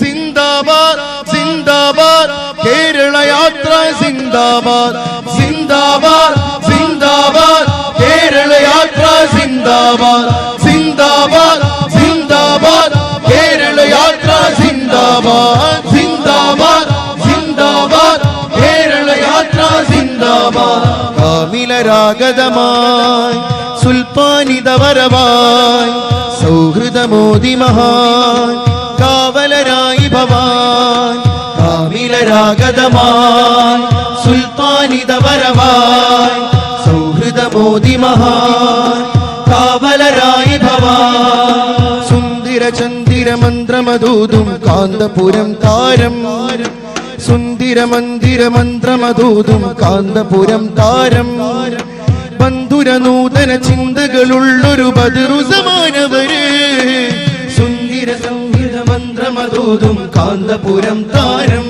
സിന്ദാബാദ് സിന്ദാബാദ് കേരള യാത്ര സിന്ദാബാദ് സിന്ദാബാദ് സിന്ദാബാദ് കേരള യാത്ര സിന്ദാബാദ് സിന്ദാബാദ് സിന്ദാബാദ് കേരള യാത്ര സിന്ദാബാദ് സിന്ദാബാദ് സിന്ദാബാദ് കേരള യാത്ര സിന്ദാബാദ് കാമിലരാഗതമായി സുൽപ്പാനിതവരവായി സൗഹൃദമോദി മഹാൻ കാവലരായി ഭവാൻ കാമിലരാഗതമായി സുൽത്താനിതവരവായി സൗഹൃദമോദി മഹാൻ കാവലരായി ഭവാൻ. സുന്ദര ചന്ദിര മന്ത്രമധൂതും കാന്തപുരം താരം സുന്ദര മന്ദിര മന്ത്രമധൂതും കാന്തപുരം താരം. ബന്ധുര നൂതന ചിന്തകളുള്ളൊരു ബദറു മന്ത്രമധൂതും കാന്തപുരം താരം.